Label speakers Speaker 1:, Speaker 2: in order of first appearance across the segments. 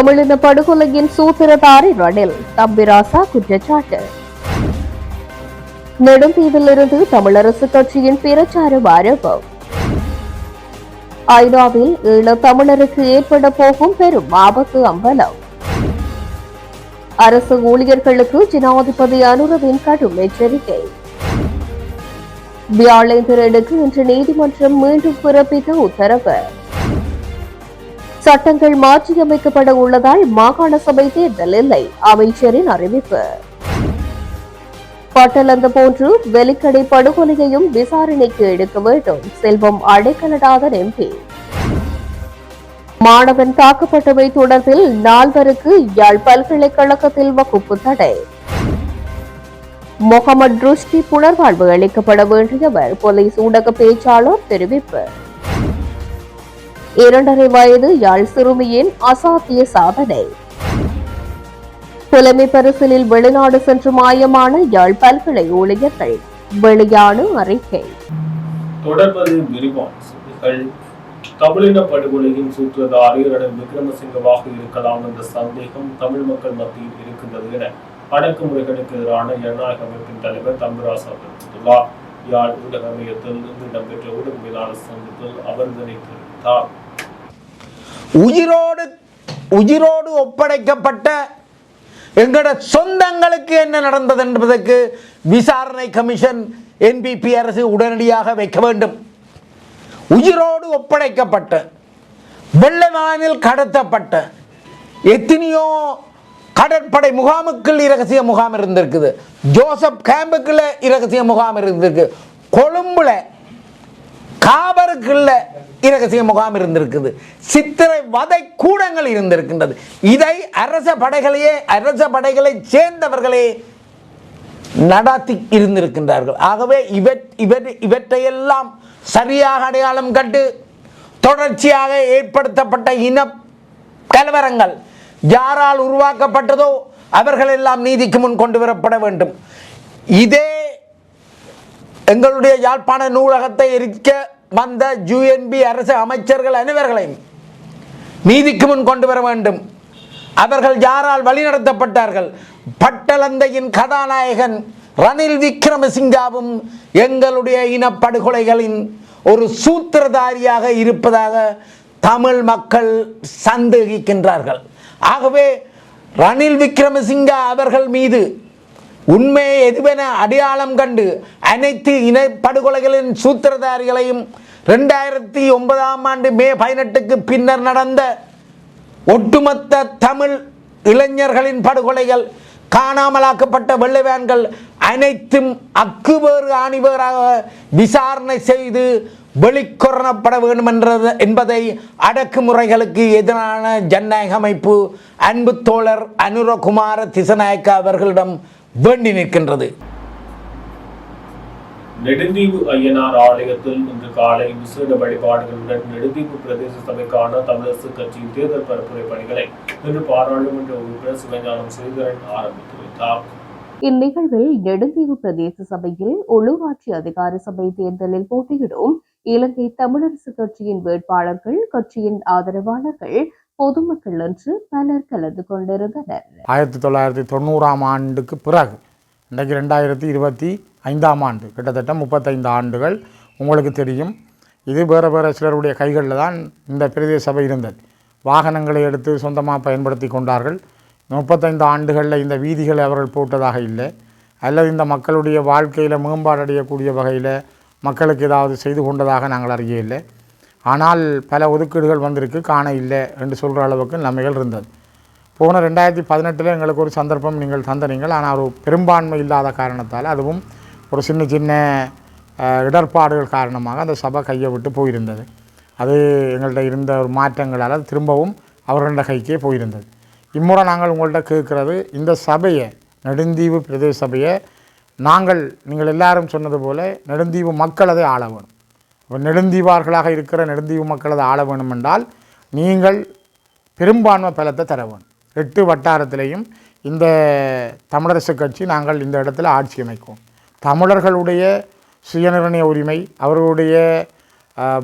Speaker 1: தமிழின படுகொலையின் சூத்திரதாரி ரணில் தம்பிராசா குற்றச்சாட்டு. நெடுந்தீவிலிருந்து தமிழரசு கட்சியின் பிரச்சாரம் ஆரம்பம். ஐநாவில் ஈழ தமிழருக்கு ஏற்பட போகும் பெரும் ஆபத்து அம்பலம். அரசு ஊழியர்களுக்கு ஜனாதிபதி அனுரவின் கடும் எச்சரிக்கை. வியாழேந்திரனுக்கு இன்று நீதிமன்றம் மீண்டும் பிறப்பித்த உத்தரவு. சட்டங்கள் மாற்றியமைக்கப்பட உள்ளதால் மாகாண சபை தேர்தல் இல்லை அமைச்சரின் அறிவிப்பு. பட்டலந்து போன்று வெலிக்கடை படுகொலையையும் விசாரணைக்கு எடுக்க வேண்டும் செல்வம் அடைக்கலடாதன் எம்பி மாணவன் தாக்கப்பட்டவை தொடர்பில் நால்வருக்கு யாழ் பல்கலைக்கழகத்தில் வகுப்பு தடை. முகமது ருஷ்டி புனர்வாழ்வு அளிக்கப்பட வேண்டியவர் போலீஸ் ஊடக பேச்சாளர் தெரிவிப்பு. இரண்டரை வயது யாழ் சிறுமியின் அசாத்திய சாதனை. புலமை பரிசலில் வெளிநாடு சென்று மாயமான யாழ் பல்கலை ஊழியர்கள் வெளியான அறிக்கை.
Speaker 2: தொடர்வது விரிவான தமிழின படுகொலையின் சூத்திரதாரி ரணில் விக்ரமசிங்கவாக இருக்கலாம் என்ற சந்தேகம் தமிழ் மக்கள் மத்தியில் இருக்கின்றது என அடக்குமுறைகளுக்கு எதிரான ஜனநாயக அமைப்பின் தலைவர் தம்பராசா தெரிவித்துள்ளார். யாழ் ஊடக மையத்தில் இன்று இடம்பெற்ற ஊடகவியலாளர் சந்திப்பில் அவர் இதனை தெரிவித்தார்.
Speaker 3: உயிரோடு உயிரோடு ஒப்படைக்கப்பட்ட எங்களோட சொந்தங்களுக்கு என்ன நடந்தது என்பதற்கு விசாரணை கமிஷன் என்பிபி அரசு உடனடியாக வைக்க வேண்டும். உயிரோடு ஒப்படைக்கப்பட்ட வெள்ளவானில் கடத்தப்பட்ட எத்தனையோ கடற்படை முகாமுக்குள் இரகசிய முகாம் இருந்திருக்குது. ஜோசப் கேம்புக்குள்ள இரகசிய முகாம் இருந்திருக்கு. கொழும்புல காபருக்குள்ள இரகசிய முகாம் இருந்திருக்குது. சித்திரை வதை கூடங்கள் இருந்திருக்கின்றது. இதை அரச படைகளையே அரச படைகளை சேர்ந்தவர்களே நடாத்தி இருந்திருக்கின்றார்கள். ஆகவே இவற் இவர் இவற்றையெல்லாம் சரியாக அடையாளம் கண்டு தொடர்ச்சியாக ஏற்படுத்தப்பட்ட இன கலவரங்கள் யாரால் உருவாக்கப்பட்டதோ அவர்கள் எல்லாம் நீதிக்கு முன் கொண்டு வரப்பட வேண்டும். இதே எங்களுடைய யாழ்ப்பாண நூலகத்தை எரிக்க வந்த யுஎன்பி அரசு அமைச்சர்கள் அனைவர்களையும் நீதிக்கு முன் கொண்டு வர வேண்டும். அவர்கள் யாரால் வழிநடத்தப்பட்டார்கள்? பட்டலந்தையின் கதாநாயகன் ரணில் விக்ரமசிங்காவும் எங்களுடைய இனப்படுகொலைகளின் ஒரு சூத்திரதாரியாக இருப்பதாக தமிழ் மக்கள் சந்தேகிக்கின்றார்கள். ஆகவே ரணில் விக்ரமசிங்கா அவர்கள் மீது உண்மையை எதுவென அடையாளம் கண்டு அனைத்து இனப்படுகொலைகளின் சூத்திரதாரிகளையும் ரெண்டாயிரத்தி ஒன்பதாம் ஆண்டு மே பதினெட்டுக்கு பின்னர் நடந்த ஒட்டுமொத்த தமிழ் இளைஞர்களின் படுகொலைகள் காணாமலாக்கப்பட்ட வெள்ளைவேன்கள் அனைத்தும் அக்குவேறு ஆணிவேறாக விசாரணை செய்து வெளிக்கொரணப்பட வேண்டும் என்றது என்பதை அடக்குமுறைகளுக்கு எதிரான ஜனநாயக அமைப்பு அன்பு தோழர் அனுரகுமார திசநாயக்கா அவர்களிடம் வேண்டி நிற்கின்றது.
Speaker 2: நெடுந்தீவு ஐயனார் ஆலயத்தில் இன்று காலை விசேட வழிபாடுகளுடன் நெடுந்தீவு பிரதேச சபைக்கான தமிழரசு கட்சியின் தேர்தல் பரப்புரை பணிகளை இன்று பாராளுமன்ற உறுப்பினர் சிவஞானம் ஸ்ரீதரன் ஆரம்பித்து வைத்தார்.
Speaker 1: இந்நிகழ்வில் நெடுந்தீவு பிரதேச சபையில் உள்ளூராட்சி அதிகார சபை தேர்தலில் போட்டியிடும் இலங்கை தமிழரசு கட்சியின் வேட்பாளர்கள் கட்சியின் ஆதரவாளர்கள் பொதுமக்கள் என்று பலர் கலந்து கொண்டிருந்தனர்.
Speaker 4: ஆயிரத்தி தொள்ளாயிரத்தி தொண்ணூறாம் ஆண்டுக்கு பிறகு இன்றைக்கு ரெண்டாயிரத்தி இருபத்தி ஐந்தாம் ஆண்டு கிட்டத்தட்ட முப்பத்தைந்து ஆண்டுகள் உங்களுக்கு தெரியும். இது வேறு வேறு சிலருடைய கைகளில் தான் இந்த பிரதேச சபை இருந்தது. வாகனங்களை எடுத்து சொந்தமாக பயன்படுத்தி கொண்டார்கள். முப்பத்தைந்து ஆண்டுகளில் இந்த வீதிகளை அவர்கள் போட்டதாக இல்லை. அல்லது இந்த மக்களுடைய வாழ்க்கையில் மேம்பாடு அடையக்கூடிய வகையில் மக்களுக்கு ஏதாவது செய்து கொண்டதாக நாங்கள் அறிய இல்லை. ஆனால் பல ஒதுக்கீடுகள் வந்திருக்கு. காண இல்லை என்று சொல்கிற அளவுக்கு நன்மைகள் இருந்தது. போன ரெண்டாயிரத்தி பதினெட்டில் எங்களுக்கு ஒரு சந்தர்ப்பம் நீங்கள் தந்தனீங்கள். ஆனால் ஒரு பெரும்பான்மை இல்லாத காரணத்தால் அதுவும் ஒரு சின்ன சின்ன இடர்பாடுகள் காரணமாக அந்த சபை கையை விட்டு போயிருந்தது. அது எங்கள்கிட்ட இருந்த ஒரு மாற்றங்களால் திரும்பவும் அவர்களோட கைக்கே போயிருந்தது. இம்முறை நாங்கள் உங்கள்கிட்ட கேட்குறது இந்த சபையை நெடுந்தீவு பிரதேச சபையை நாங்கள் நீங்கள் எல்லாரும் சொன்னது போல் நெடுந்தீவு மக்கள் அதை ஆள வேணும். இப்போ நெடுந்தீவார்களாக இருக்கிற நெடுந்தீவு மக்கள் அதை ஆள வேணும் என்றால் நீங்கள் பெரும்பான்மை பலத்தை தர வேணும். எட்டு வட்டாரத்திலையும் இந்த தமிழரசு கட்சி நாங்கள் இந்த இடத்துல ஆட்சி அமைக்கும் தமிழர்களுடைய சுயநிர்ணய உரிமை அவர்களுடைய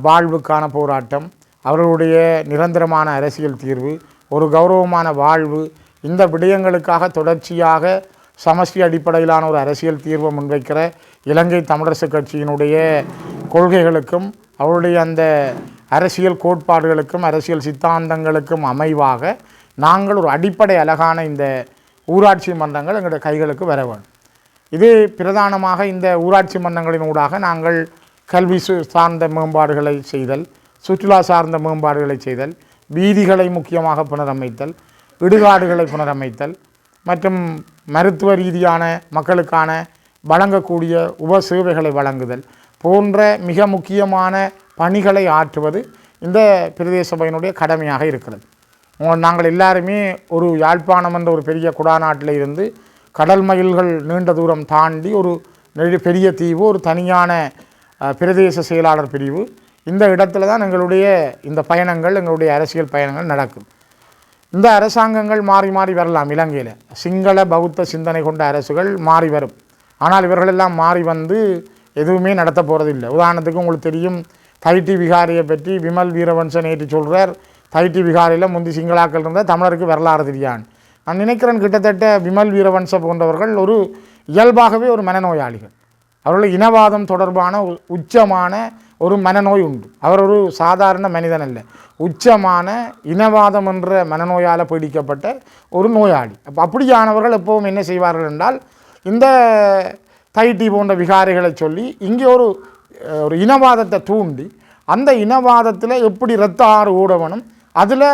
Speaker 4: வாழ்வுக்கான போராட்டம் அவர்களுடைய நிரந்தரமான அரசியல் தீர்வு ஒரு கௌரவமான வாழ்வு இந்த விடயங்களுக்காக தொடர்ச்சியாக சமஷ்டி அடிப்படையிலான ஒரு அரசியல் தீர்வை முன்வைக்கிற இலங்கை தமிழரசு கட்சியினுடைய கொள்கைகளுக்கும் அவருடைய அந்த அரசியல் கோட்பாடுகளுக்கும் அரசியல் சித்தாந்தங்களுக்கும் அமைவாக நாங்கள் ஒரு அடிப்படை அழகான இந்த ஊராட்சி மன்றங்கள் எங்களுடைய கைகளுக்கு வர வேண்டும். இது பிரதானமாக இந்த ஊராட்சி மன்றங்களின் ஊடாக நாங்கள் கல்வி சு- சார்ந்த மேம்பாடுகளை செய்தல் சுற்றுலா சார்ந்த மேம்பாடுகளை செய்தல் வீதிகளை முக்கியமாக புனரமைத்தல் இடுகாடுகளை புனரமைத்தல் மற்றும் மருத்துவ ரீதியான மக்களுக்கான வழங்கக்கூடிய உப சேவைகளை வழங்குதல் போன்ற மிக முக்கியமான பணிகளை ஆற்றுவது இந்த பிரதேச சபையினுடைய கடமையாக இருக்கிறது. நாங்கள் எல்லாருமே ஒரு யாழ்ப்பாணம் என்ற ஒரு பெரிய குடாநாட்டில் இருந்து கடல் மயில்கள் நீண்ட தூரம் தாண்டி ஒரு நெழு- பெரிய தீவு ஒரு தனியான பிரதேச செயலாளர் பிரிவு. இந்த இடத்துல தான் எங்களுடைய இந்த பயணங்கள் எங்களுடைய அரசியல் பயணங்கள் நடக்கும். இந்த அரசாங்கங்கள் மாறி மாறி வரலாம் இலங்கையில். சிங்கள பௌத்த சிந்தனை கொண்ட அரசுகள் மாறி வரும். ஆனால் இவர்களெல்லாம் மாறி வந்து எதுவுமே நடத்த போகிறதில்லை உதாரணத்துக்கு உங்களுக்கு தெரியும் தைட்டி விகாரியை பற்றி விமல் வீரவன்சன் நேற்று சொல்கிறார் தைட்டி விகாரியில் முந்தி சிங்களாக்கள் இருந்தால் தமிழருக்கு வரலாறு தெரியான் நான் நினைக்கிறேன் கிட்டத்தட்ட விமல் வீரவன்ச போன்றவர்கள் ஒரு இயல்பாகவே ஒரு மனநோயாளிகள். அவர்கள் இனவாதம் தொடர்பான உச்சமான ஒரு மனநோய் உண்டு. அவர் ஒரு சாதாரண மனிதன் அல்ல. உச்சமான இனவாதம் என்ற மனநோயால் பீடிக்கப்பட்ட ஒரு நோயாளி. அப்போ அப்படியானவர்கள் எப்பவும் என்ன செய்வார்கள் என்றால் இந்த தைட்டி போன்ற விகாரிகளை சொல்லி இங்கே ஒரு ஒரு இனவாதத்தை தூண்டி அந்த இனவாதத்தில் எப்படி இரத்த ஆறு ஊடவனும் அதில்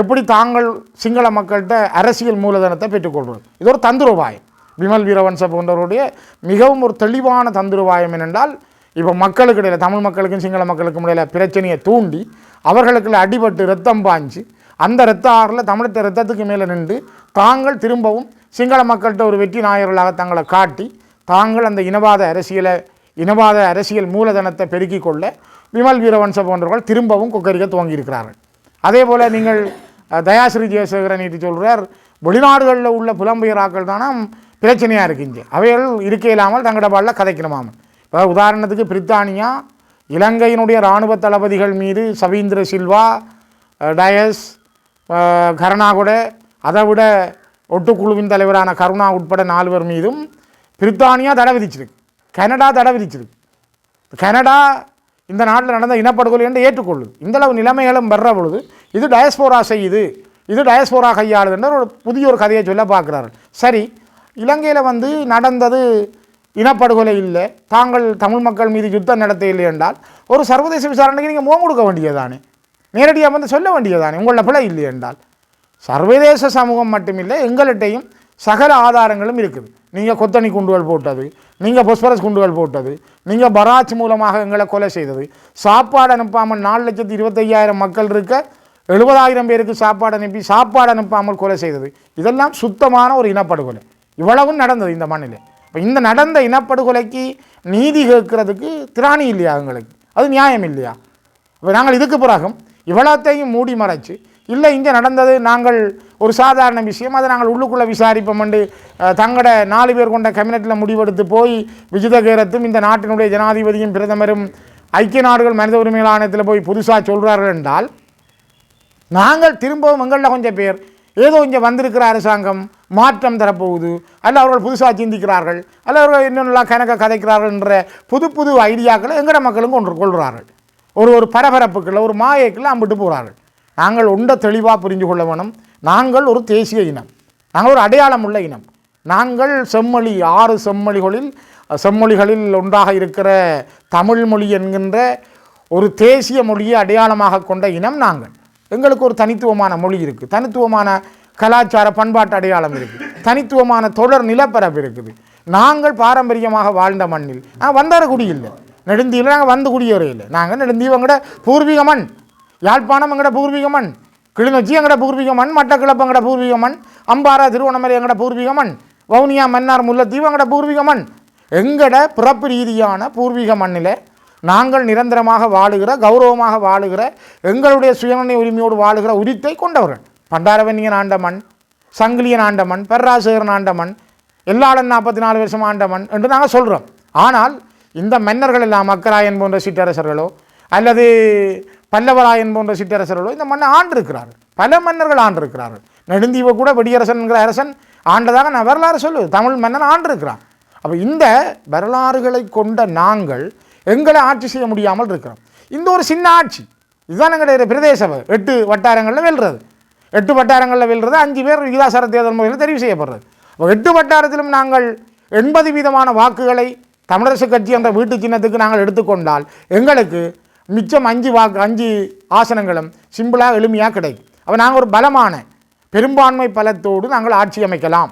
Speaker 4: எப்படி தாங்கள் சிங்கள மக்கள்கிட்ட அரசியல் மூலதனத்தை பெற்றுக்கொள்வது? இது ஒரு தந்திரோபாயம். விமல் வீரவன்ச போன்றவருடைய மிகவும் ஒரு தெளிவான தந்திரோபாயம் என்னென்றால் இப்போ மக்களுக்கு இடையில் தமிழ் மக்களுக்கும் சிங்கள மக்களுக்கும் இடையில பிரச்சனையை தூண்டி அவர்களுக்குள்ள அடிபட்டு ரத்தம் பாய்ஞ்சு அந்த இரத்த ஆறில் தமிழத்த ரத்தத்துக்கு மேலே நின்று தாங்கள் திரும்பவும் சிங்கள மக்கள்கிட்ட ஒரு வெற்றி நாயர்களாக தங்களை காட்டி தாங்கள் அந்த இனவாத அரசியலை இனவாத அரசியல் மூலதனத்தை பெருக்கிக் கொள்ள விமல் வீரவன்ச போன்றவர்கள் திரும்பவும் கொக்கரிக்க துவங்கியிருக்கிறார்கள். அதே போல் நீங்கள் தயாஸ்ரீ ஜெயசேகரன் இது சொல்கிறார் வெளிநாடுகளில் உள்ள புலம்பெயராக்கள் தானே பிரச்சனையாக இருக்குங்க அவைகள் இருக்க இல்லாமல் தங்களோட பாலில் கதைக்கணுமாம். இப்போ உதாரணத்துக்கு பிரித்தானியா இலங்கையினுடைய இராணுவ தளபதிகள் மீது சவீந்திர சில்வா டயஸ் கருணாகுட அதை விட ஒட்டுக்குழுவின் தலைவரான கருணா உட்பட நால்வர் மீதும் பிரித்தானியா தடை விதிச்சிருக்கு. கனடா தடை விதிச்சிருக்கு. கனடா இந்த நாட்டில் நடந்த இனப்படுகொலை என்று ஏற்றுக்கொள்ளுது. இந்தளவு நிலைமைகளும் வர்ற பொழுது இது டயஸ்போரா செய்யுது. இது டயஸ்போரா கையாளுதுன்ற ஒரு புதிய ஒரு கதையை சொல்ல பார்க்குறாரு. சரி இலங்கையில் வந்து நடந்தது இனப்படுகொலை இல்லை. தாங்கள் தமிழ் மக்கள் மீது யுத்தம் நடத்த இல்லை என்றால் ஒரு சர்வதேச விசாரணைக்கு நீங்கள் முகம் கொடுக்க வேண்டியதானே? நேரடியாக வந்து சொல்ல வேண்டியதானே? உங்களோட பிழை இல்லை என்றால். சர்வதேச சமூகம் மட்டுமில்லை எங்கள்கிட்டையும் சகல ஆதாரங்களும் இருக்குது. நீங்கள் கொத்தணி குண்டுகள் போட்டது நீங்கள் பொஸ்பரஸ் குண்டுகள் போட்டது நீங்கள் பராச் மூலமாக எங்களை கொலை செய்தது. சாப்பாடு அனுப்பாமல் நாலு லட்சத்தி இருபத்தையாயிரம் மக்கள் இருக்க எழுபதாயிரம் பேருக்கு சாப்பாடு அனுப்பி சாப்பாடு அனுப்பாமல் கொலை செய்தது. இதெல்லாம் சுத்தமான ஒரு இனப்படுகொலை. இவ்வளவும் நடந்தது இந்த மண்ணில். இப்போ இந்த நடந்த இனப்படுகொலைக்கு நீதி கேட்கறதுக்கு திராணி இல்லையா எங்களுக்கு? அது நியாயம் இல்லையா? இப்போ நாங்கள் இதுக்கு பிறகும் இவ்வளோத்தையும் மூடி மறைச்சு இல்லை இங்கே நடந்தது நாங்கள் ஒரு சாதாரண விஷயம் அதை நாங்கள் உள்ளுக்குள்ளே விசாரிப்போம்ண்டு தங்களோட நாலு பேர் கொண்ட கேபினெட்டில் முடிவெடுத்து போய் விஜிதகேரத்தும் இந்த நாட்டினுடைய ஜனாதிபதியும் பிரதமரும் ஐக்கிய நாடுகள் மனித உரிமைகள் ஆணையத்தில் போய் புதுசாக சொல்கிறார்கள் என்றால் நாங்கள் திரும்பவும் எங்களில் கொஞ்சம் பேர். ஏதோ இங்கே வந்திருக்கிற அரசாங்கம் மாற்றம் தரப்போகுது. அல்ல அவர்கள் புதுசாக சிந்திக்கிறார்கள். அல்ல அவர்கள் இன்னும் கணக்க கதைக்கிறார்கள் என்ற புது புது ஐடியாக்களை எங்கட மக்களும் கொண்டு கொள்கிறார்கள். ஒரு ஒரு பரபரப்புக்குள்ள ஒரு மாயைக்குள்ள அம்பிட்டு போகிறார்கள் நாங்கள் உண்டை தெளிவாக புரிஞ்சு கொள்ள வேணும். நாங்கள் ஒரு தேசிய இனம். நாங்கள் ஒரு அடையாளம் உள்ள இனம். நாங்கள் செம்மொழி ஆறு செம்மொழிகளில் செம்மொழிகளில் ஒன்றாக இருக்கிற தமிழ் மொழி என்கின்ற ஒரு தேசிய மொழியை அடையாளமாக கொண்ட இனம் நாங்கள். எங்களுக்கு ஒரு தனித்துவமான மொழி இருக்குது தனித்துவமான கலாச்சார பண்பாட்டு அடையாளம் இருக்குது தனித்துவமான தொடர் நிலப்பரப்பு இருக்குது. நாங்கள் பாரம்பரியமாக வாழ்ந்த மண்ணில் நாங்கள் வந்தார குடியில்லை நெடுந்தீவில் நாங்கள் வந்து குடியேற இல்லை. நாங்கள் நெடுந்தீவு எங்கட பூர்வீக மண் யாழ்ப்பாணம் எங்கட பூர்வீக மண் கிளிநொச்சி எங்கட பூர்வீக மண் மட்டக்கிழப்பு எங்கட பூர்வீக மண் அம்பாரா திருவண்ணாமலை எங்கட பூர்வீக மண் வவுனியா மன்னார் முல்லைத்தீவு எங்கட பூர்வீக மண். எங்கட பிறப்பு ரீதியான பூர்வீக மண்ணில் நாங்கள் நிரந்தரமாக வாழுகிற கௌரவமாக வாழுகிற எங்களுடைய சுயநிலை உரிமையோடு வாழுகிற உரித்தை கொண்டவர்கள். பண்டாரவன்னியன் ஆண்ட மண் சங்கிலியன் ஆண்ட மண் பெர்ராசேகரன் ஆண்ட மண் எல்லாளன் நாற்பத்தி நாலு வருஷம் ஆண்ட மண் என்று நாங்கள் சொல்கிறோம் ஆனால் இந்த மன்னர்கள் எல்லாம் மக்கராயன் போன்ற சிற்றரசர்களோ அல்லது பல்லவராயன் போன்ற சிற்றரசர்களோ இந்த மண்ணை ஆண்டிருக்கிறார்கள். பல மன்னர்கள் ஆண்டிருக்கிறார்கள். நெடுந்தீவை கூட வெடியரசன் என்கிற அரசன் ஆண்டதாக நான் வரலாறு சொல்லுவேன் தமிழ் மன்னன் ஆண்டிருக்கிறான். அப்போ இந்த வரலாறுகளை கொண்ட நாங்கள் எங்களை ஆட்சி செய்ய முடியாமல் இருக்கிறோம். இந்த ஒரு சின்ன ஆட்சி இதுதான் எங்களுடைய பிரதேச சபை. எட்டு வட்டாரங்களில் வெல்றது. எட்டு வட்டாரங்களில் வெல்றது அஞ்சு பேர் விகிதாசார தேர்தல் முறையில் தெரிவு செய்யப்படுறது. அப்போ எட்டு வட்டாரத்திலும் நாங்கள் எண்பது வீதமான வாக்குகளை தமிழரசு கட்சி என்ற வீட்டு சின்னத்துக்கு நாங்கள் எடுத்துக்கொண்டால் எங்களுக்கு மிச்சம் அஞ்சு வாக்கு அஞ்சு ஆசனங்களும் சிம்பிளாக எளிமையாக கிடைக்கும். அப்போ நாங்கள் ஒரு பலமான பெரும்பான்மை பலத்தோடு நாங்கள் ஆட்சி அமைக்கலாம்.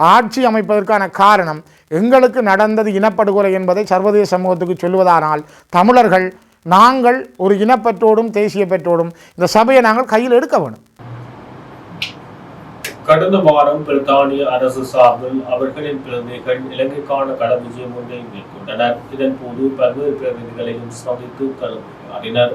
Speaker 4: ஆட்சி அமைப்பதற்கான காரணம் எங்களுக்கு நடந்தது இனப்படுகொலை என்பதை சர்வதேச சமூகத்துக்கு சொல்வதானால் தமிழர்கள் நாங்கள் ஒரு இனப்பற்றோடும் தேசிய பெற்றோடும் இந்த சபையை நாங்கள் கையில் எடுக்க வேணும்
Speaker 2: கடந்த வாரம் பிரித்தானிய அரசு சார்பில் அவர்களின் பிரதிநிதிகள் இலங்கைக்கான கடல் விஜயம் ஒன்றை மேற்கொண்டனர். இதன் போது பல்வேறு பிரதிநிதிகளையும் சந்தித்து கலந்துரையாடினர்.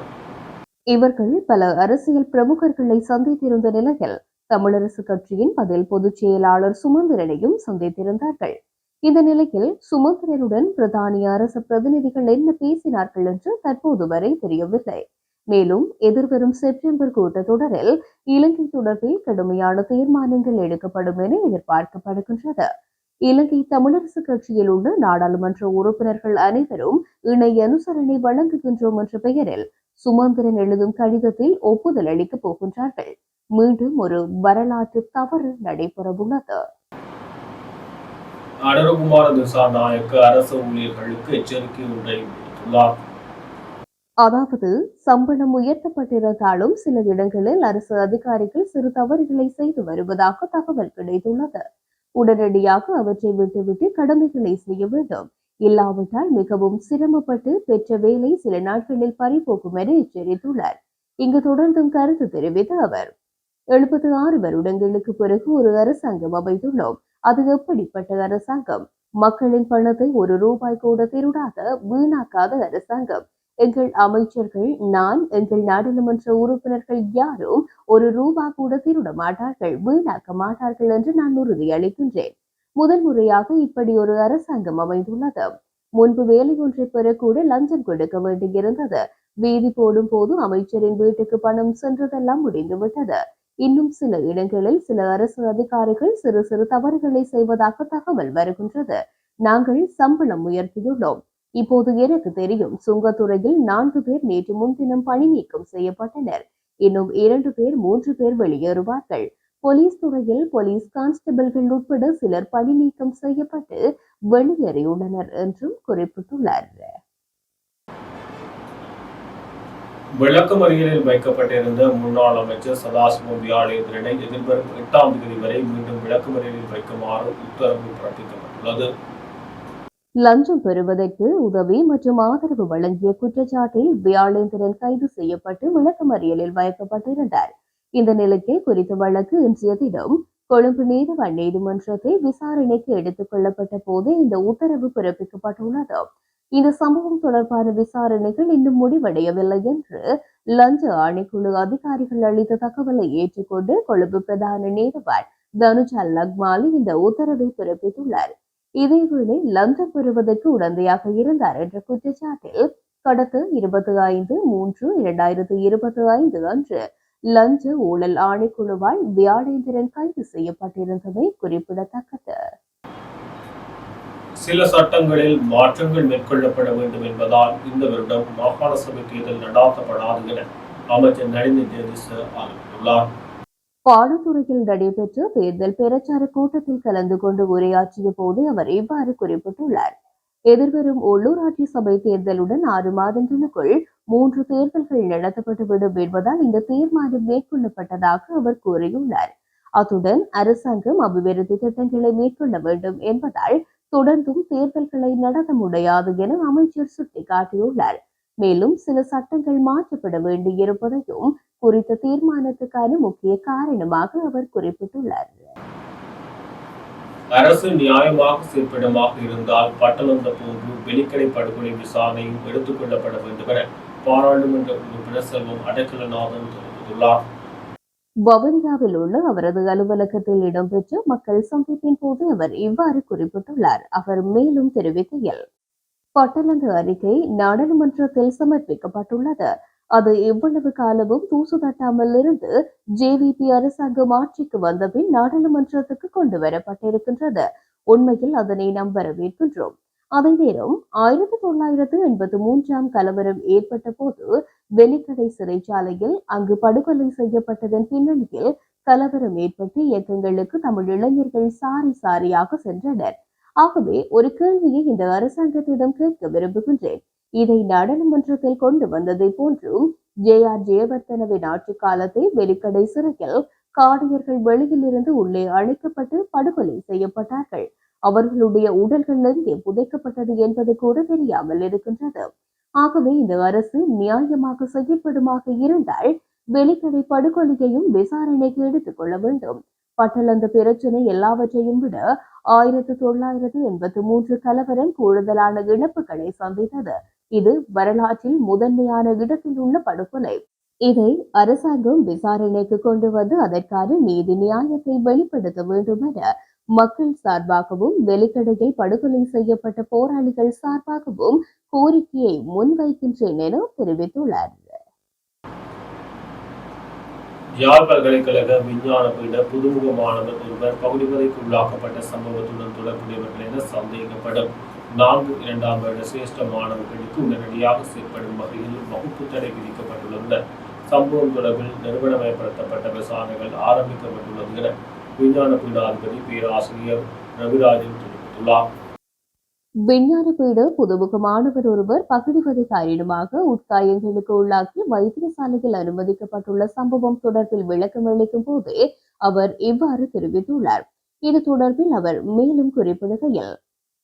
Speaker 1: இவர்கள் பல அரசியல் பிரமுகர்களை சந்தித்திருந்த நிலையில் தமிழரசு கட்சியின் பதில் பொதுச் செயலாளர் சுமந்திரனையும் சந்தித்திருந்தார்கள். இந்த நிலையில் சுமந்திரனுடன் பிரதானிய அரசு பிரதிநிதிகள் என்ன பேசினார்கள் என்று தற்போது வரை தெரியவில்லை. மேலும் எதிர்வரும் செப்டம்பர் கூட்டத்தொடரில் இலங்கை தொடர்பில் கடுமையான தீர்மானங்கள் எடுக்கப்படும் என எதிர்பார்க்கப்படுகின்றது. இலங்கை தமிழரசு கட்சியில் உள்ள நாடாளுமன்ற உறுப்பினர்கள் அனைவரும் இணை அனுசரணை வழங்குகின்றோம் என்ற பெயரில் சுமந்திரன் எழுதும் கடிதத்தில் ஒப்புதல் அளிக்கப் போகின்றார்கள். மீண்டும் ஒரு வரலாற்று தவறு நடைபெறவுள்ளது
Speaker 2: அனுரகுமார திசாநாயக்க அரசு ஊழியர்களுக்கு எச்சரிக்கை ஒன்றை விடுத்துள்ளார்.
Speaker 1: அதாவது சம்பளம் உயர்த்தப்பட்டிருந்தாலும் சில இடங்களில் அரசு அதிகாரிகள் சிறு தவறுகளை செய்து வருவதாக தகவல் கிடைத்துள்ளது. உடனடியாக அவற்றை விட்டுவிட்டு கடமைகளை செய்ய வேண்டும். இல்லாவிட்டால் மிகவும் சிரமப்பட்டு பெற்ற வேலை சில நாட்களில் பறிபோகும் என எச்சரித்துள்ளார். இங்கு தொடர்ந்தும் கருத்து தெரிவித்த அவர். எழுபத்தி ஆறு வருடங்களுக்கு பிறகு ஒரு அரசாங்கம் அமைந்துள்ளோம் அது எப்படிப்பட்ட அரசாங்கம்? மக்களின் பணத்தை ஒரு ரூபாய் கூட திருடாத வீணாக்காத அரசாங்கம். எங்கள் அமைச்சர்கள் நான் எங்கள் நாடாளுமன்ற உறுப்பினர்கள் யாரும் ஒரு ரூபா கூட திருட மாட்டார்கள் வீணாக்க மாட்டார்கள் என்று நான் உறுதியளிக்கின்றேன் முதல் முறையாக இப்படி ஒரு அரசாங்கம் அமைந்துள்ளது. முன்பு வேலை ஒன்றை பெறக்கூட லஞ்சம் கொடுக்க வேண்டியிருந்தது. வீதி போடும் போது அமைச்சரின் வீட்டுக்கு பணம் சென்றதெல்லாம் முடிந்துவிட்டது. இன்னும் சில இடங்களில் சில அரசு அதிகாரிகள் சிறு சிறு தவறுகளை செய்வதாக தகவல் வருகின்றது. நாங்கள் சம்பளம் உயர்த்தியுள்ளோம். இப்போது எனக்கு தெரியும் சுங்கத்துறையில் நான்கு பேர் நேற்று முன்தினம் பணி நீக்கம் செய்யப்பட்டனர். இன்னும் இரண்டு பேர் மூன்று பேர் வெளியேறுவார்கள். போலீஸ் துறையில் போலீஸ் கான்ஸ்டபிள்கள் உட்பட சிலர் பணி நீக்கம் செய்யப்பட்டு வெளியேறியுள்ளனர் என்றும் குறிப்பிட்டுள்ளார்.
Speaker 2: விளக்கமறியலில் வைக்கப்பட்டிருந்த முன்னாள் அமைச்சர் சதாசிவம் வியாழேந்திரனை எதிர்வரும் எட்டாம் தேதி வரை மீண்டும் விளக்கமறியலில் வைக்குமாறு உத்தரவு பிறப்பிக்கப்பட்டுள்ளது.
Speaker 1: லஞ்சம் பெறுவதற்கு உதவி மற்றும் ஆதரவு வழங்கிய குற்றச்சாட்டில் வியாழேந்திரன் கைது செய்யப்பட்டு விளக்கமறியலில் வைக்கப்பட்டிருந்தார். இந்த நிலையில் குறித்த வழக்கு இன்றைய தினம் கொழும்பு நீதிவான் நீதிமன்றத்தை விசாரணைக்கு எடுத்துக் கொள்ளப்பட்ட போது இந்த உத்தரவு பிறப்பிக்கப்பட்டுள்ளது. இந்த சம்பவம் தொடர்பான விசாரணைகள் இன்னும் முடிவடையவில்லை என்று லஞ்ச ஆணைக்குழு அதிகாரிகள் அளித்த தகவலை ஏற்றுக்கொண்டு கொழும்பு பிரதான நீதிவான் தனுஜால் லக்மாலி இந்த உத்தரவை பிறப்பித்துள்ளார். இதேவேளை லஞ்சம் பெறுவதற்கு உடந்தையாக இருந்தார் என்ற குற்றச்சாட்டில் கடந்த இருபத்தி ஐந்து மூன்று இரண்டாயிரத்து இருபத்தி ஐந்து அன்று லஞ்ச ஊழல் ஆணைக்குழுவால் வியாழேந்திரன் கைது செய்யப்பட்டிருந்தமை குறிப்பிடத்தக்கது.
Speaker 2: சில சட்டங்களில் மாற்றங்கள் மேற்கொள்ளப்பட வேண்டும் என்பதால் இந்த வருடம் மாகாண சபை தேர்தல் நடாத்தப்படாது என அமைச்சர் நளினி ஜெயதிச அறிவித்துள்ளார்.
Speaker 1: பாடத்துறையில் நடைபெற்ற தேர்தல் பிரச்சார கூட்டத்தில் கலந்து கொண்டு உரையாற்றிய போது அவர் இவ்வாறு குறிப்பிட்டுள்ளார். எதிர்வரும் உள்ளூராட்சி சபை தேர்தலுடன் ஆறு மாதங்களுக்குள் மூன்று தேர்தல்கள் நடத்தப்பட்டுவிடும் என்பதால் இந்த தீர்மானம் மேற்கொள்ளப்பட்டதாக அவர் கூறியுள்ளார். அத்துடன் அரசாங்கம் அபிவிருத்தி திட்டங்களை மேற்கொள்ள வேண்டும் என்பதால் தொடர்ந்தும் தேர்தல்களை நடத்த முடியாது என அமைச்சர் சுட்டிக்காட்டியுள்ளார். மேலும் சில சட்டங்கள் மாற்றப்பட வேண்டியிருப்பதையும் குறித்த தீர்மானத்துக்கான முக்கிய காரணமாக அவர் குறிப்பிட்டுள்ளார்.
Speaker 2: அரசு நியாயமாக செயற்படமாக இருந்தால் பட்டணந்த போது வெளிக்கடை படுகொலை விசாரணையும் எடுத்துக் கொள்ளப்பட வேண்டும் என பாராளுமன்ற உறுப்பினர் செல்வம் அடக்கலநாதன் தெரிவித்துள்ளார்.
Speaker 1: வவுனியாவில் உள்ள அவரது அலுவலகத்தில் இடம்பெற்ற மக்கள் சந்திப்பின் போது அவர் இவ்வாறு குறிப்பிட்டுள்ளார். அவர் மேலும் தெரிவிக்கையில் பட்டலந்து அறிக்கை நாடாளுமன்றத்தில் சமர்ப்பிக்கப்பட்டுள்ளது. அது எவ்வளவு காலமும் தூசு தட்டாமல் இருந்து ஜேவிபி அரசாங்கம் ஆட்சிக்கு வந்தபின் நாடாளுமன்றத்துக்கு கொண்டு வரப்பட்டிருக்கின்றது. உண்மையில் அதனை நாம் வரவேற்கின்றோம். அதே நேரம் ஆயிரத்தி தொள்ளாயிரத்து எண்பத்தி மூன்றாம் கலவரம் ஏற்பட்ட போது வெலிக்கடை சிறைச்சாலையில் அங்கு படுகொலை செய்யப்பட்டதன் பின்னணியில் கலவரம் ஏற்பட்டு இயக்கங்களுக்கு தமிழ் இளைஞர்கள் சாரி சாரியாக சென்றனர். ஆகவே ஒரு கேள்வியை இந்த அரசாங்கத்திடம் கேட்க விரும்புகின்றேன். இதை நாடாளுமன்றத்தில் கொண்டு வந்ததை போன்றும் ஜே ஆர் ஜெயவர்த்தனவின் ஆட்சி காலத்தை வெலிக்கடை சிறையில் காடியர்கள் வெளியில் இருந்து உள்ளே அழைக்கப்பட்டு படுகொலை செய்யப்பட்டார்கள். அவர்களுடைய உடல்கள் எங்கே புதைக்கப்பட்டது என்பது கூட தெரியாமல் இருக்கின்றது. ஆகவே இந்த அரசு நியாயமாக செயல்படுமாக இருந்தால் வெளிக்கடை படுகொலையையும் விசாரணைக்கு எடுத்துக் கொள்ள வேண்டும். பட்டலந்த பிரச்சனை எல்லாவற்றையும் விட ஆயிரத்தி தொள்ளாயிரத்தி எண்பத்தி மூன்று கலவரம் கூடுதலான இழப்புகளை சந்தித்தது. இது வரலாற்றில் முதன்மையான இடத்தில் உள்ள படுகொலை. இதை அரசாங்கம் விசாரணைக்கு கொண்டு வந்து அதற்கான நீதி நியாயத்தை வெளிப்படுத்த வேண்டும் என மக்கள் சார்பாகவும் வெளிக்கடையில் படுகொலை செய்யப்பட்ட போராளிகள் சார்பாகவும் கோரிக்கையை முன்வைக்கின்றேன் என தெரிவித்துள்ளார்.
Speaker 2: யாழ் பல்கலைக்கழக விஞ்ஞான பீட புதுமுக மாணவர் ஒருவர் பகுதிவதைக்கு உள்ளாக்கப்பட்ட சம்பவத்துடன் தொடர்புடையவர்கள் என சந்தேகப்படும். நான்கு இரண்டாம் வருட சிரேஷ்ட மாணவர்களுக்கு உடனடியாக செயற்படும் வகையில் வகுப்பு தடை விதிக்கப்பட்டுள்ளதுடன் சம்பவம் தொடர்பில் நிறுவனமயப்படுத்தப்பட்ட விசாரணைகள் ஆரம்பிக்கப்பட்டுள்ளது என விஞ்ஞான பீடாதிபதி பேராசிரியர் ரவிராஜன் தெரிவித்துள்ளார்
Speaker 1: விஞ்ஞான பீட புதுமுக மாணவர் ஒருவர் பகுதிவதை காரணமாக உட்காயங்களுக்கு உள்ளாக்கி வைத்தியசாலையில் அனுமதிக்கப்பட்டுள்ள சம்பவம் தொடர்பில் விளக்கம் அளிக்கும் போதே அவர் இவ்வாறு தெரிவித்துள்ளார். இது தொடர்பில் அவர் மேலும் குறிப்பிடுகையில்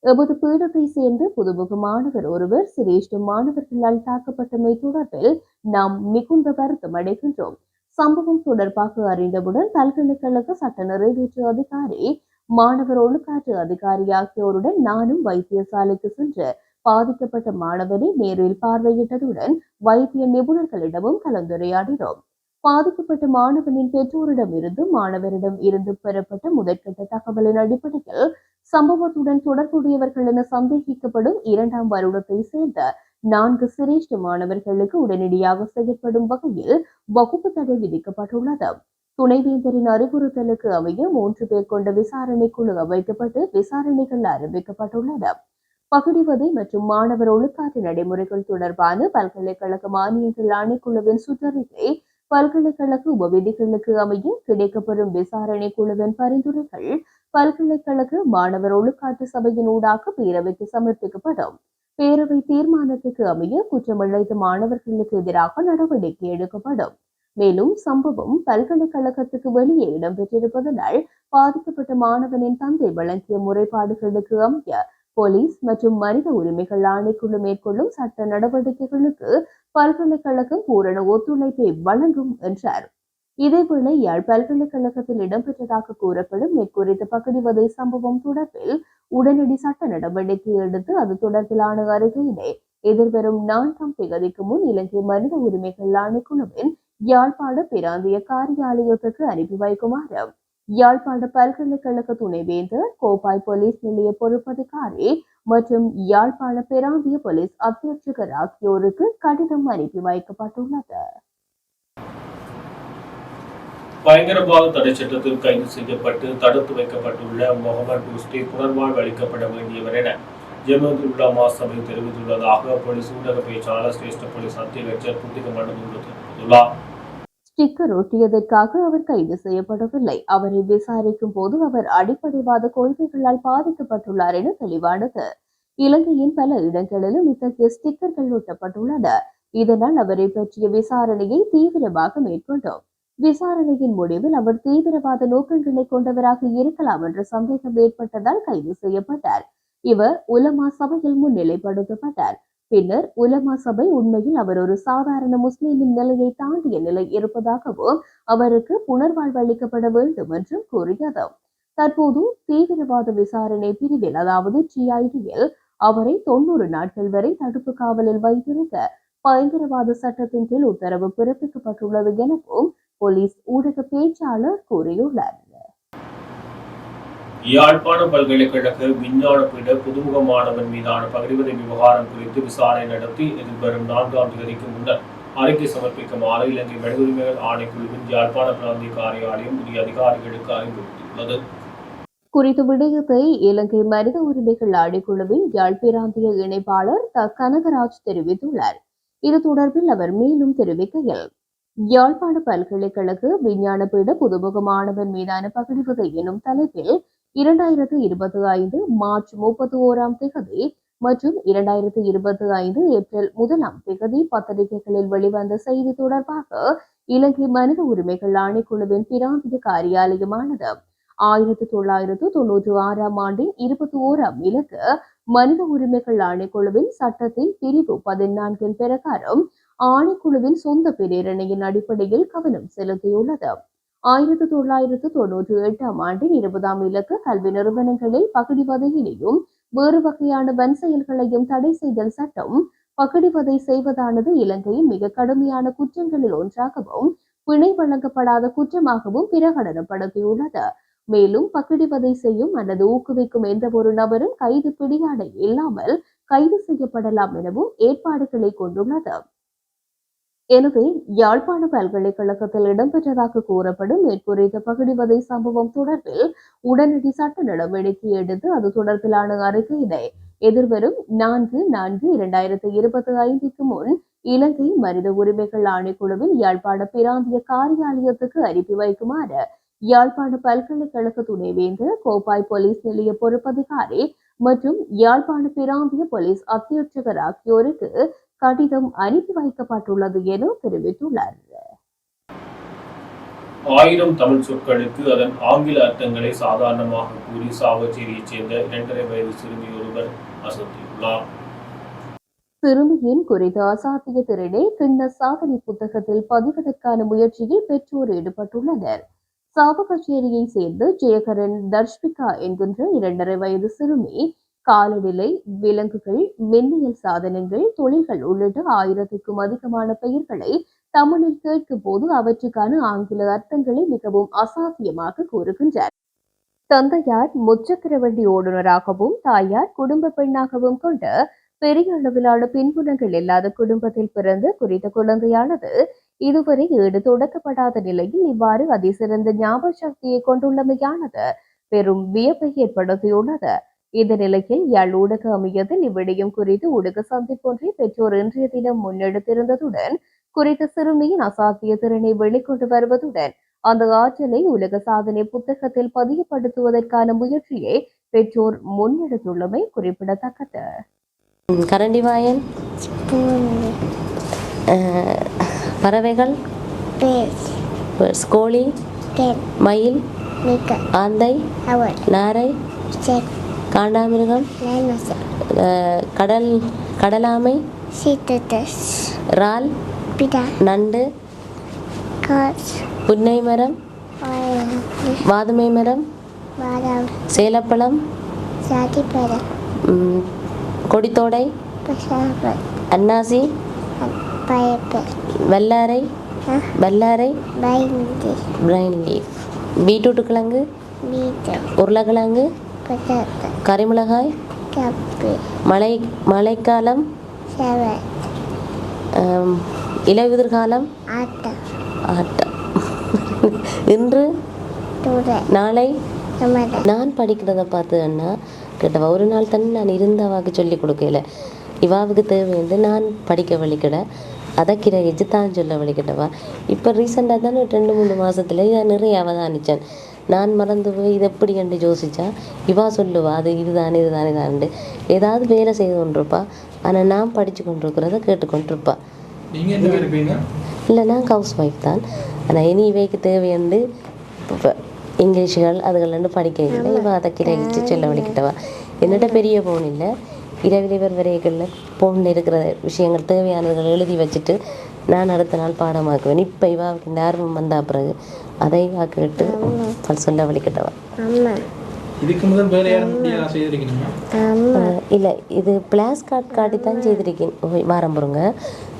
Speaker 1: எமது பீடத்தை சேர்ந்த புதுமுக மாணவர் ஒருவர் சிரேஷ்ட மாணவர்களால் தாக்கப்பட்டமை தொடர்பில் நாம் மிகுந்த வருத்தம் அடைகின்றோம். சம்பவம் தொடர்பாக அறிந்தவுடன் பல்கலைக்கழக சட்ட நிறைவேற்று அதிகாரி மாணவர் ஒழுக்காற்று அதிகாரி ஆகியோருடன் நானும் வைத்தியசாலைக்கு சென்று பாதிக்கப்பட்ட மாணவனை நேரில் பார்வையிட்டதுடன் வைத்திய நிபுணர்களிடமும் கலந்துரையாடினோம். பாதிக்கப்பட்ட மாணவனின் பெற்றோரிடம் இருந்து மாணவரிடம் இருந்து பெறப்பட்ட முதற்கட்ட தகவலின் அடிப்படையில் சம்பவத்துடன் தொடர்புடையவர்கள் என சந்தேகிக்கப்படும் இரண்டாம் வருடத்தை சேர்ந்த நான்கு சிரேஷ்ட மாணவர்களுக்கு உடனடியாக செயற்படும் வகையில் வகுப்பு தடை விதிக்கப்பட்டுள்ளது. துணைவேந்தரின் அறிவுறுத்தலுக்கு அமைய மூன்று பேர் கொண்ட விசாரணை குழு அமைக்கப்பட்டு விசாரணைகள் ஆரம்பிக்கப்பட்டுள்ளன பகுடிவதை மற்றும் மாணவர் ஒழுக்காற்று நடைமுறைகள் தொடர்பான பல்கலைக்கழக மானியங்கள் ஆணைக்குழுவின் சுற்றறிக்கை பல்கலைக்கழக உபவிதிகளுக்கு அமைய கிடைக்கப்பெறும் விசாரணை குழுவின் பரிந்துரைகள் பல்கலைக்கழக மாணவர் ஒழுக்காற்று சபையின் ஊடாக பேரவைக்கு சமர்ப்பிக்கப்படும். பேரவை தீர்மானத்துக்கு அமைய குற்றமிழைத்த மாணவர்களுக்கு எதிராக நடவடிக்கை எடுக்கப்படும். மேலும் சம்பவம் பல்கலைக்கழகத்துக்கு வெளியே இடம்பெற்றிருப்பதனால் பாதிக்கப்பட்ட மாணவனின் தந்தை வழங்கிய முறைப்பாடுகளுக்கு அமைய போலீஸ் மற்றும் மனித உரிமைகள் ஆணைக்குழு மேற்கொள்ளும் சட்ட நடவடிக்கைகளுக்கு பல்கலைக்கழகம் பூரண ஒத்துழைப்பை வழங்கும் என்றார். இதேவேளை யாழ் பல்கலைக்கழகத்தில் இடம்பெற்றதாக கூறப்படும் மேற்குறித்த பகுதிவதை சம்பவம் தொடர்பில் உடனடி சட்ட நடவடிக்கை எடுத்து அது தொடர்பிலான அறிக்கையினை எதிர்வரும் நான்காம் தேதிக்கு முன் இலங்கை மனித உரிமைகள் ஆணைக்குழுவின் யாழ்ப்பாண பிராந்திய காரியாலயத்துக்கு அனுப்பி வைக்குமாறு யாழ்ப்பாண பல்கலைக்கழக துணைவேந்தர் கோப்பாய் போலீஸ் நிலைய பொறுப்பதிகாரி மற்றும் யாழ்ப்பாண பிராந்திய போலீஸ் அத்தியட்சகர் ஆகியோருக்கு கடிதம் அனுப்பி வைக்கப்பட்டுள்ளது.
Speaker 2: பயங்கரவாத தடை சட்டத்தில் கைது செய்யப்பட்டு தடுத்து வைக்கப்பட்டுள்ள முகமது டுஸ்டி புனர்வாழ்வு அளிக்கப்பட வேண்டியவர் என ஜெமதுல் உலமா சபை தெரிவித்துள்ளதாக போலீஸ் ஊடக பேச்சாளர் சிரேஷ்ட போலீஸ் அத்தியட்சர் புத்திக மண்டபம் தெரிவித்துள்ளார்.
Speaker 1: ஸ்டிக்கர் ஒட்டியதற்காக அவர் கைது செய்யப்படவில்லை. அவரை விசாரிக்கும் போது அவர் அடிப்படைவாத கொள்கைகளால் பாதிக்கப்பட்டுள்ளார் என தெளிவானது. இலங்கையின் பல இடங்களிலும் இத்தகைய ஸ்டிக்கர்கள் ஒட்டப்பட்டுள்ளன. இதனால் அவரை பற்றிய விசாரணையை தீவிரமாக மேற்கொண்டோம். விசாரணையின் முடிவில் அவர் தீவிரவாத நோக்கங்களை கொண்டவராக இருக்கலாம் என்ற சந்தேகம் ஏற்பட்டதால் கைது செய்யப்பட்டார். இவர் உலமா சபையில் முன்னிலைப்படுத்தப்பட்டார். பின்னர் உலமா சபை உண்மையில் அவர் ஒரு சாதாரண முஸ்லிமின் நிலையை தாண்டிய நிலை இருப்பதாகவும் அவருக்கு புனர்வாழ்வு அளிக்கப்பட வேண்டும் என்றும் கூறியது தற்போது தீவிரவாத விசாரணை பிரிவில் அதாவது டிஐடியில் அவரை தொண்ணூறு நாட்கள் வரை தடுப்பு காவலில் வைத்திருக்க பயங்கரவாத சட்டத்தின் கீழ் உத்தரவு பிறப்பிக்கப்பட்டுள்ளது எனவும் போலீஸ் ஊடக பேச்சாளர் கூறியுள்ளார்.
Speaker 2: யாழ்ப்பாண பல்கலைக்கழக விஞ்ஞான பீட புதுமுக மாணவன் மீதான பகிர்வதை விவகாரம் குறித்து விசாரணை நடத்தி எதிர்வரும் நான்காம் தேதிக்கு முன்னர் அறிக்கை சமர்ப்பிக்குமாறு இலங்கை மனித உரிமைகள் ஆணைக்குழுவின் யாழ்ப்பாண பிராந்திய காரியாலயம் உரிய அதிகாரிகளுக்கு அறிவுறுத்தியுள்ளது.
Speaker 1: குறித்த விடயத்தை இலங்கை மனித உரிமைகள் ஆணைக்குழுவின் யாழ் பிராந்திய இணைப்பாளர் த கனகராஜ் தெரிவித்துள்ளார். இது தொடர்பில் அவர் மேலும் தெரிவிக்கையில் யாழ்ப்பாண பல்கலைக்கழக விஞ்ஞான பீட புதுமுக மாணவன் மீதான பகிர்வுதை எனும் தலைப்பில் இரண்டாயிரத்து இருபத்தி ஐந்து மார்ச் முப்பத்தி ஓராம் திகதி மற்றும் இரண்டாயிரத்து இருபத்தி ஐந்து ஏப்ரல் முதலாம் திகதி பத்திரிகைகளில் வெளிவந்த செய்தி தொடர்பாக இலங்கை மனித உரிமைகள் ஆணைக்குழுவின் பிராந்திய காரியாலயமானது ஆயிரத்தி தொள்ளாயிரத்து தொன்னூற்றி ஆறாம் ஆண்டின் இருபத்தி ஓராம் இலக்கு மனித உரிமைகள் ஆணைக்குழுவின் சட்டத்தின் பிரிவு பதினான்கின் பிரகாரம் ஆணைக்குழுவின் சொந்த பிரேரணையின் அடிப்படையில் கவனம் செலுத்தியுள்ளது. ஆயிரத்தி தொள்ளாயிரத்து தொன்னூற்றி எட்டாம் ஆண்டின் இருபதாம் இலக்கு கல்வி நிறுவனங்களில் பகுடிவதையினையும் வேறு வகையான வன் செயல்களையும் தடை செய்தல் சட்டம் பகுடிவதை செய்வதானது இலங்கையின் மிக கடுமையான குற்றங்களில் ஒன்றாகவும் பிணை வழங்கப்படாத குற்றமாகவும் பிரகடனப்படுத்தியுள்ளது. மேலும் பக்கிடிவதை செய்யும் அல்லது ஊக்குவிக்கும் எந்த ஒரு நபரும் கைது பிடியாடை இல்லாமல் கைது செய்யப்படலாம் எனவும் ஏற்பாடுகளை கொண்டுள்ளது. எனவே யாழ்ப்பாண பல்கலைக்கழகத்தில் இடம்பெற்றதாக கூறப்படும் மேற்குறித்த பகுடிவதை சம்பவம் தொடர்பில் உடனடி சட்ட நடவடிக்கை எடுத்து அது தொடர்பிலான அறிக்கையினை எதிர்வரும் நான்கு நான்கு இரண்டாயிரத்தி இருபத்தி ஐந்துக்கு முன் இலங்கை மனித உரிமைகள் ஆணைக்குழுவின் யாழ்ப்பாண பிராந்திய காரியாலயத்துக்கு அனுப்பி வைக்குமாறு யாழ்ப்பாண பல்கலைக்கழக துணைவேந்தர் கோப்பாய் போலீஸ் நிலைய பொறுப்பதிகாரி மற்றும் யாழ்ப்பாண பிராந்திய போலீஸ் அத்தியட்சகர் ஆகியோருக்கு கடிதம் அனுப்பி வைக்கப்பட்டுள்ளது என தெரிவித்துள்ளார்.
Speaker 2: ஆயிரம் தமிழ் சொற்களுக்கு அதன் ஆங்கில அர்த்தங்களை சாதாரணமாக கூறி சாவச்சேரியைச் சேர்ந்த இரண்டரை வயது சிறுமி ஒருவர் அசத்தியுள்ளார்.
Speaker 1: சிறுமியின் குறித்த அசாத்திய திறனை கிண்ண சாதனை புத்தகத்தில் பதிவதற்கான முயற்சியில் பெற்றோர் ஈடுபட்டுள்ளனர். சாவகச்சேரியை சேர்ந்த ஜெயகரன் தர்ஷ்பிகா என்கின்ற இரண்டரை வயது சிறுமி காலநிலை விலங்குகள் மின்னியல் சாதனங்கள் தொழில்கள் உள்ளிட்ட ஆயிரத்துக்கும் அதிகமான பெயர்களை தமிழில் கேட்கும் போது அவற்றுக்கான ஆங்கில அர்த்தங்களை மிகவும் அசாத்தியமாக கூறுகின்றார். தந்தையார் முச்சக்கர வண்டி தாயார் குடும்ப பெண்ணாகவும் கொண்ட பெரிய அளவிலான பின்புலங்கள் இல்லாத குடும்பத்தில் பிறந்த குறித்த குழந்தையானது இதுவரை ஈடு தொடக்கப்படாத நிலையில் இவ்வாறு அதிசிறந்த ஞாபக சக்தியை கொண்டுள்ளமையானது பெரும் வியப்பை ஏற்படுத்தியுள்ளது. இந்த நிலையில் யாழ் ஊடக அமையத்தில் இவ்விடயம் குறித்து ஊடக சந்திப்பொன்றை பெற்றோர் இன்றைய தினம் முன்னெடுத்திருந்ததுடன் குறித்த சிறுமியின் அசாத்திய திறனை வெளிக்கொண்டு வருவதுடன் அந்த ஆற்றலை உலக சாதனை புத்தகத்தில் பதியப்படுத்துவதற்கான முயற்சியை பெற்றோர் முன்னெடுத்துள்ளமை குறிப்பிடத்தக்கது.
Speaker 5: கரண்டிவாயன் அஹ், பறவைகள் கோழி மயில் ஆந்தை நாரை காண்டாமிருகம்? கடல் கடலாமை? இறால்? நண்டு? புன்னை மரம்? வாதுமை மரம்? சேலப்பழம்? கொடித்தோடை? அன்னாசி? வெள்ளாரை? வெள்ளாரை? பிரைன் லீஃப். பீட்ரூட். கிழங்கு உருளைக்கிழங்கு? கரிமிளகாய்? மழை மழைக்காலம்? இலையுதிர்காலம்? ஆட்டம் இன்று? நாளை? நான் படிக்கிறத பார்த்து அண்ணா கேட்டவா ஒரு நாள் தானே நான் இருந்தவாக்கு சொல்லி கொடுக்கல. இவாவுக்கு தேவைந்து நான் படிக்க வழிக்கிட. அதை கிரகிச்சு தான் சொல்ல வழிக்கிட்டவா. இப்போ ரீசெண்டாக தானே ரெண்டு மூணு மாதத்துல நான் நிறைய அவதானிச்சேன். நான் மறந்து போய் இது எப்படி கண்டு யோசிச்சா இவா சொல்லுவா அது இதுதானே இதுதானே தானே ஏதாவது வேலை செய்து கொண்டிருப்பா. ஆனால் நான் படித்து கொண்டிருக்கிறத கேட்டுக்கொண்டிருப்பா இல்லை நான் ஹவுஸ் ஒய்ஃப் தான். ஆனால் இனி இவைக்கு தேவையாண்டு இப்போ இங்கிலீஷுகள் அதுகள் படிக்க இல்லை. இவ அதை கிரகிச்சு சொல்ல வலிக்கிட்டவா என்னட்ட பெரிய ஃபோன் இல்லை. இரவில் இவர் வரைகளில் ஃபோனில் இருக்கிற விஷயங்கள் தேவையானதுகள் எழுதி வச்சுட்டு நான் அடுத்த நாள் பாடமாக்குவேன். இப்போ இவாவுக்கு இந்த ஆர்வம் வந்தா பிறகு அதை இவா கேட்டு அவள் சொல்ல வலிக்கிட்டவா
Speaker 3: இதுக்கு முதல் வேறு யாரும் இப்படியெல்லாம் செய்திருக்கீங்க
Speaker 5: இல்லை இது பிளாஸ் கார்டு காட்டி தான் செய்திருக்கேன் வாரம் போகிறோங்க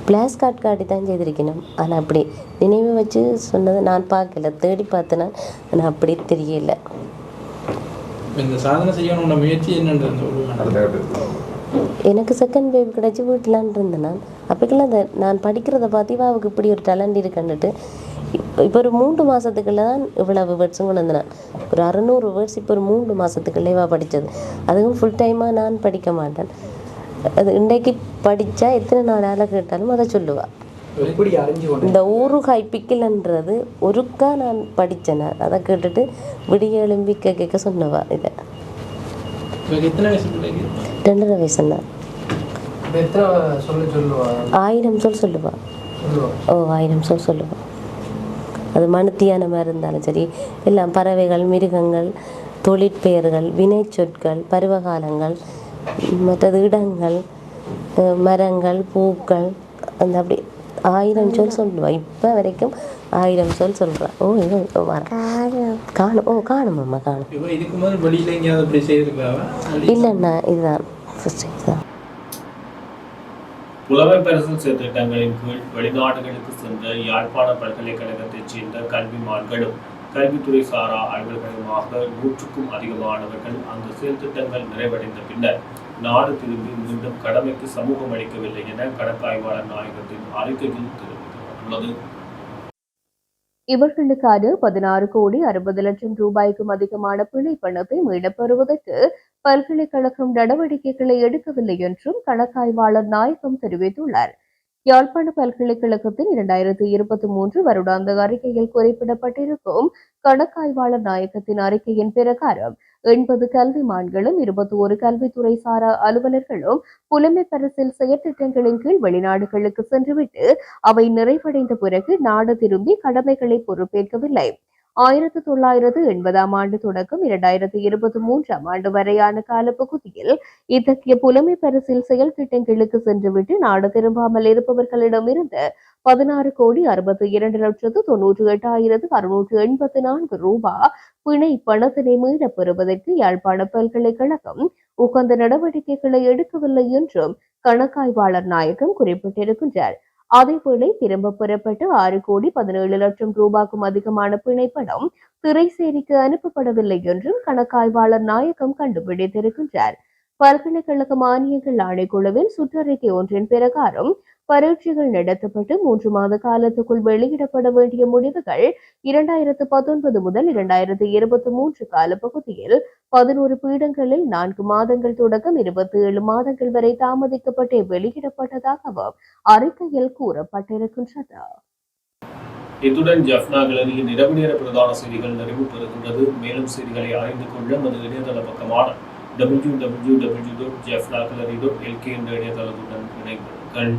Speaker 5: பிளாஸ் கார்டு காட்டி தான் செய்திருக்கணும். ஆனால் அப்படி நினைவு வச்சு சொன்னதை நான் பார்க்கல. தேடி பார்த்தேன்னா ஆனால் அப்படி தெரியல.
Speaker 3: இப்ப இந்த சாதனை செய்யணும்ன முயற்சி என்னன்றது ஒரு
Speaker 5: எனக்கு செகண்ட் பேபி கிடச்சி வீட்டிலான் இருந்தேன் நான். அப்போக்கெல்லாம் நான் படிக்கிறத பார்த்து இவாவுக்கு இப்படி ஒரு டேலண்ட் இருக்குன்னுட்டு இப்போ ஒரு மூன்று மாதத்துக்குள்ள தான் இவ்வளவு வேர்ட்ஸும் கொண்டு வந்தேன். ஒரு அறநூறு வேர்ட்ஸ் இப்போ ஒரு மூன்று மாதத்துக்குள்ளே இவா படித்தது அதுவும் ஃபுல் டைமாக நான் படிக்க மாட்டேன். அது இன்றைக்கு படித்தா எத்தனை நாளால் கேட்டாலும் அதை சொல்லுவாள் இந்த ஊறுகாய் பிக்கிலன்றது ஒருக்கா நான் படித்தேன் அதை கேட்டுட்டு விடிய எழும்பி கேட்க சொன்னவா இதை. ரெண்டரை
Speaker 3: சொல்லுவா?
Speaker 5: ஆயிரம் சொல் சொல்லுவா. ஓ ஆயிரம் சொல் சொல்லுவா. அது மனுத்தியானமாக இருந்தாலும் சரி எல்லாம் பறவைகள் மிருகங்கள் தொழிற்பெயர்கள் வினை சொற்கள் பருவகாலங்கள் மற்றது இடங்கள் மரங்கள் பூக்கள் அந்த அப்படி ஆயிரம் சொல் சொல்லுவா. இப்போ வரைக்கும் ஆயிரம் சொல் சொல்கிறா ஓ இது வர காணும். ஓ காணும் அம்மா காணும். இல்லைண்ணா இதுதான். ஃபஸ்ட் இதுதான்.
Speaker 2: புலமை பரிசில் திட்டங்களின் கீழ் வெளிநாடுகளுக்கு சென்ற யாழ்ப்பாண பல்கலைக்கழகத்தைச் சேர்ந்த கல்விமான்களும் கல்வித்துறை சாரா அலுவலர்களுமாக நூற்றுக்கும் அதிகமானவர்கள் அந்த செயல்திட்டங்கள் நிறைவடைந்த பின்னர் நாடு திரும்பி மீண்டும் கடமைக்கு சமூகம் அளிக்கவில்லை என கணக்காய்வாளர் நாயகத்தின் அறிக்கையில் தெரிவிக்கப்பட்டுள்ளது.
Speaker 1: இவர்களுக்கான பதினாறு கோடி அறுபது லட்சம் ரூபாய்க்கும் அதிகமான பிணை பணத்தை மீளப் பல்கலைக்கழகம் நடவடிக்கைகளை எடுக்கவில்லை என்றும் கணக்காய்வாளர் நாயகம் தெரிவித்துள்ளார். யாழ்ப்பாண பல்கலைக்கழகத்தின் இரண்டாயிரத்தி இருபத்தி மூன்று வருடாந்த அறிக்கையில் குறிப்பிடப்பட்டிருக்கும் கணக்காய்வாளர் நாயகத்தின் அறிக்கையின் பிரகாரம் எண்பது கல்விமான்களும் இருபத்தி ஒரு கல்வித்துறை சாரா அலுவலர்களும் புலமை பரிசில் செயற்திட்டங்களின் கீழ் வெளிநாடுகளுக்கு சென்றுவிட்டு அவை நிறைவடைந்த பிறகு நாடு திரும்பி கடமைகளை பொறுப்பேற்கவில்லை. ஆயிரத்தி தொள்ளாயிரத்து எண்பதாம் ஆண்டு தொடக்கம் இரண்டாயிரத்தி இருபத்தி மூன்றாம் ஆண்டு வரையான காலப்பகுதியில் இத்தகைய புலமை பரிசில் செயல் திட்டங்களுக்கு சென்றுவிட்டு நாடு திரும்பாமல் இருப்பவர்களிடமிருந்து பதினாறு கோடி அறுபத்தி இரண்டு லட்சத்து தொன்னூற்றி எட்டாயிரத்து அறுநூற்று எண்பத்தி நான்கு ரூபாய் பிணை பணத்தினை மீளப் பெறுவதற்கு யாழ்ப்பாண பல்கலைக்கழகம் உகந்த நடவடிக்கைகளை எடுக்கவில்லை என்றும் கணக்காய்வாளர் நாயகம் குறிப்பிட்டிருக்கின்றார். அதேவேளை திரும்ப பெறப்பட்டு ஆறு கோடி பதினேழு லட்சம் ரூபாய்க்கும் அதிகமான பிணைப்பணம் திரைசேரிக்கு அனுப்பப்படவில்லை என்றும் கணக்காய்வாளர் நாயகம் கண்டுபிடித்திருக்கின்றார். பல்கலைக்கழக மானியங்கள் ஆணைக்குழுவின் சுற்றறிக்கை ஒன்றின் பிரகாரம் பரீட்சைகள் நடத்தப்பட்டு மூன்று மாத காலத்துக்குள் வெளியிடப்பட வேண்டிய முடிவுகள் இரண்டாயிரத்து பத்தொன்பது முதல் இரண்டாயிரத்து இருபத்தி மூன்று காலப்பகுதியில் பதினோரு பீடங்களில் நான்கு மாதங்கள் தொடக்கம் இருபத்தி ஏழு மாதங்கள் வரை தாமதிக்கப்பட்டே வெளியிடப்பட்டதாகவும் அறிக்கையில் கூறப்பட்டிருக்கின்றது.
Speaker 2: இத்துடன் ஜப்னா கிளரியின் இரவு நேர பிரதான செய்திகள் நிறைவு பெறுகின்றது மேலும் செய்திகளை அறிந்து கொள்ள நமது இணையதள பக்கமான W W W dot Jaffna gallery dot LK என்ற இணையதளத்துடன் இணைந்திருங்கள்.